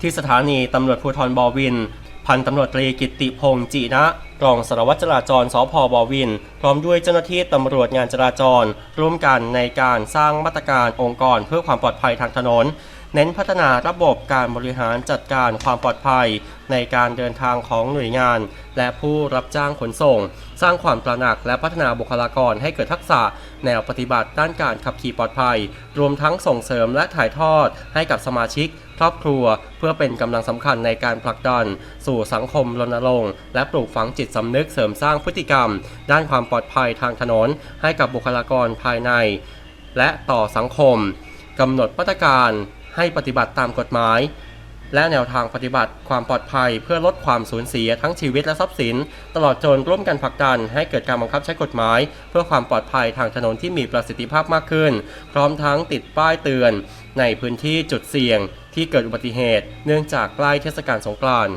ที่สถานีตำรวจภูธรบอวิน พันตำรวจตรีกิตติพงษ์จีนะ รองสารวัตรจราจรสพบอวิน พร้อมด้วยเจ้าหน้าที่ตำรวจงานจราจร ร่วมกันในการสร้างมาตรการองค์กรเพื่อความปลอดภัยทางถนน เน้นพัฒนาระบบการบริหารจัดการความปลอดภัย ในการเดินทางของหน่วยงาน และผู้รับจ้างขนส่ง สร้างความตระหนักและพัฒนาบุคลากรให้เกิดทักษะ แนวปฏิบัติด้านการขับขี่ปลอดภัย รวมทั้งส่งเสริมและถ่ายทอดให้กับสมาชิกครอบครัว เพื่อเป็นกำลังสำคัญในการผลักดัน สู่สังคมรณรงค์และปลูกฝังจิตตสำนึกเสริมสร้างพฤติกรรม ด้านความปลอดภัยทางถนน ให้กับบุคลากรภายใน และต่อสังคมกำหนดมาตรการให้ปฏิบัติตามกฎหมาย และแนวทางปฏิบัติความปลอดภัยเพื่อลดความสูญเสียทั้งชีวิตและทรัพย์สิน ตลอดจนร่วมกันผลักดันให้เกิดการบังคับใช้กฎหมาย เพื่อความปลอดภัยทางถนนที่มีประสิทธิภาพมากขึ้น พร้อมทั้งติดป้ายเตือน ในพื้นที่จุดเสี่ยง ที่เกิดอุบัติเหตุ เนื่องจากใกล้เทศกาลสงกรานต์